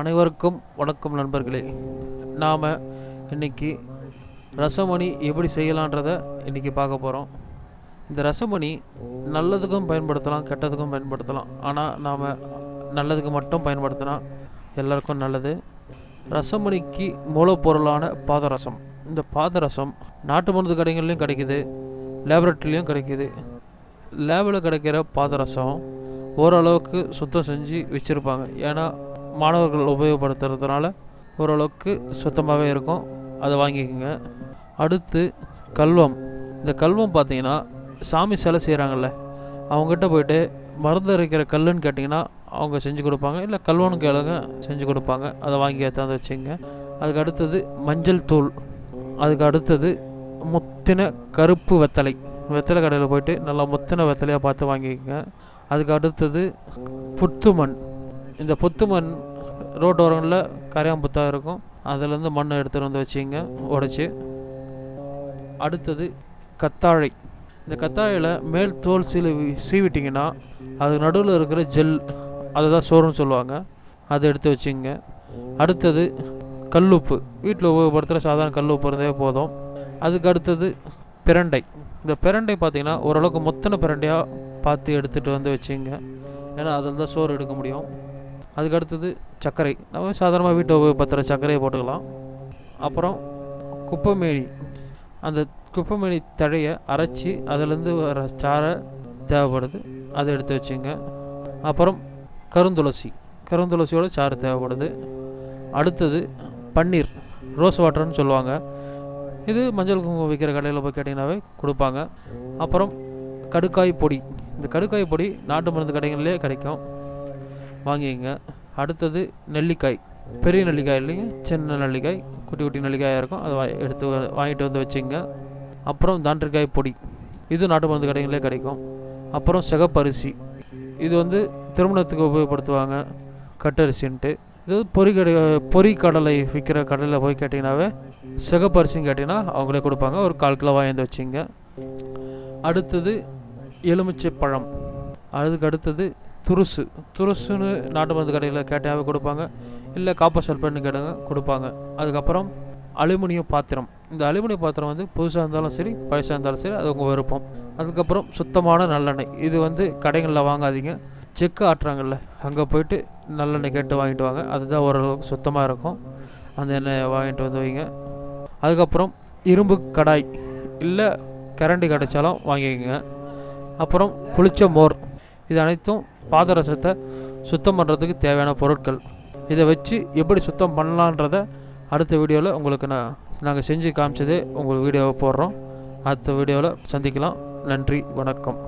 அனைவருக்கும் வணக்கம் நண்பர்களே. நாம் இன்னைக்கு ரசமணி எப்படி செய்யலான்றதை இன்றைக்கி பார்க்க போகிறோம் இந்த ரசமணி நல்லதுக்கும் பயன்படுத்தலாம் கெட்டதுக்கும் பயன்படுத்தலாம். ஆனால் நாம் நல்லதுக்கு மட்டும் பயன்படுத்தினா எல்லாருக்கும் நல்லது. ரசமணிக்கு மூலப்பொருளான பாதரசம். இந்த பாதரசம் நாட்டு மருந்து கடைகள்லையும் கிடைக்குது லேபரட்டரிலையும் கிடைக்குது. லேபில் கிடைக்கிற பாதரசம் ஓரளவுக்கு சுத்தம் செஞ்சு வச்சுருப்பாங்க. ஏன்னா மாணவர்கள் உபயோகப்படுத்துறதுனால ஓரளவுக்கு சுத்தமாகவே இருக்கும். அதை வாங்கிக்கோங்க. அடுத்து கல்வம். இந்த கல்வம் பார்த்தீங்கன்னா சாமி சிலை செய்கிறாங்கல்ல அவங்ககிட்ட போயிட்டு மருந்து அரைக்கிற கல்லுன்னு கேட்டிங்கன்னா அவங்க செஞ்சு கொடுப்பாங்க. இல்லை கல்வனு கேளுங்க செஞ்சு கொடுப்பாங்க. அதை வாங்கி ஏற்றாந்து வச்சுங்க அதுக்கு அடுத்தது மஞ்சள் தூள். அதுக்கு அடுத்தது முத்தின கருப்பு வெத்தலை. வெத்தலை கடையில் போயிட்டு நல்லா முத்தின வெத்தலையாக பார்த்து வாங்கிக்கோங்க. அதுக்கு அடுத்தது புத்து மண் இந்த புத்து மண் ரோட்டோரங்களில் கரையாம்புத்தாக இருக்கும். அதுலேருந்து மண்ணை எடுத்துகிட்டு வந்து வச்சிங்க உடச்சி. அடுத்தது கத்தாழை. இந்த கத்தாழையில் மேல் தோல் சீவி சீவிட்டிங்கன்னா அது நடுவில் இருக்கிற ஜெல் அதை தான் சோறுன்னு சொல்லுவாங்க. அதை எடுத்து வச்சுங்க. அடுத்தது கல்லுப்பு. வீட்டில் உபயோகப்படுத்துகிற சாதாரண கல்லுப்பு இருந்தே போதும். அதுக்கு அடுத்தது பிரண்டை. இந்த பிரண்டை பார்த்திங்கன்னா ஓரளவுக்கு மொத்தன பிரண்டையாக பார்த்து எடுத்துகிட்டு வந்து வச்சுங்க. ஏன்னா அதில் தான் சோறு எடுக்க முடியும். அதுக்கு அடுத்தது சர்க்கரை. நம்ம சாதாரணமாக வீட்டை உபயோகப்படுத்துகிற சர்க்கரையை போட்டுக்கலாம். அப்புறம் குப்பைமேனி. அந்த குப்பைமேனி தழையை அரைச்சி அதுலேருந்து வர சாறை தேவைப்படுது. அதை எடுத்து வச்சுங்க. அப்புறம் கருந்துளசி. கருந்துளசியோட சாறு தேவைப்படுது. அடுத்தது பன்னீர். ரோஸ் வாட்டர்னு சொல்லுவாங்க. இது மஞ்சள் குங்குமம் விற்கிற கடையில் போய் கேட்டிங்கனாவே கொடுப்பாங்க. அப்புறம் கடுக்காய் பொடி. இந்த கடுக்காய் பொடி நாட்டு மருந்து கடைகள்லேயே கிடைக்கும். வாங்கிங்க அடுத்தது நெல்லிக்காய். பெரிய நெல்லிக்காய் இல்லைங்க. சின்ன நெல்லிக்காய் குட்டி குட்டி நெல்லிக்காயாக இருக்கும். அதை வா- எடுத்து வ- வாங்கிட்டு வந்து வச்சுங்க. அப்புறம் தாண்டிக்காய் பொடி. இது நாட்டு மருந்து கடைகளே கிடைக்கும். அப்புறம் சிகப்பரிசி. இது வந்து திருமணத்துக்கு உபயோகப்படுத்துவாங்க. கட்டரிசின்ட்டு. இது பொறி கடை பொறி கடலை விற்கிற கடையில் போய் கேட்டிங்கனாவே சிகப்பரிசின்னு கேட்டிங்கன்னா அவங்களே கொடுப்பாங்க. ஒரு கால் கிலோ வாங்கி வச்சிங்க. அடுத்தது எலுமிச்சை பழம். அதுக்கு அடுத்தது துருசு துருசுன்னு நாட்டு மருந்து கடையில் கேட்டாவே கொடுப்பாங்க. இல்லை காப்பர் சல்பேட்னு கேட்டாங்க கொடுப்பாங்க. அதுக்கப்புறம் அலுமினியம் பாத்திரம். இந்த அலுமினியம் பாத்திரம் வந்து புதுசாக இருந்தாலும் சரி பழசாக இருந்தாலும் சரி அது உங்கள் விருப்பம். அதுக்கப்புறம் சுத்தமான நல்லெண்ணெய். இது வந்து கடைகளில் வாங்காதீங்க. செக்கு ஆட்டுறாங்கல்ல அங்கே போயிட்டு நல்லெண்ணெய் கேட்டு வாங்கிட்டு வாங்க. அதுதான் ஓரளவுக்கு சுத்தமாக இருக்கும். அந்த எண்ணெயை வாங்கிட்டு வந்து வைங்க. அதுக்கப்புறம் இரும்பு கடாய். இல்லை கரண்டி கிடைச்சாலும் வாங்கிக்கோங்க. அப்புறம் புளிச்ச மோர். இது அனைத்தும் பாதரசத்தை சுத்தம் பண்ணுறதுக்கு தேவையான பொருட்கள். இதை வச்சு எப்படி சுத்தம் பண்ணலான்றத அடுத்த வீடியோவில் உங்களுக்கு நான் நாங்கள் செஞ்சு காமிச்சதே உங்களுக்கு வீடியோவை போடுறோம். அடுத்த வீடியோவில் சந்திக்கலாம். நன்றி வணக்கம்.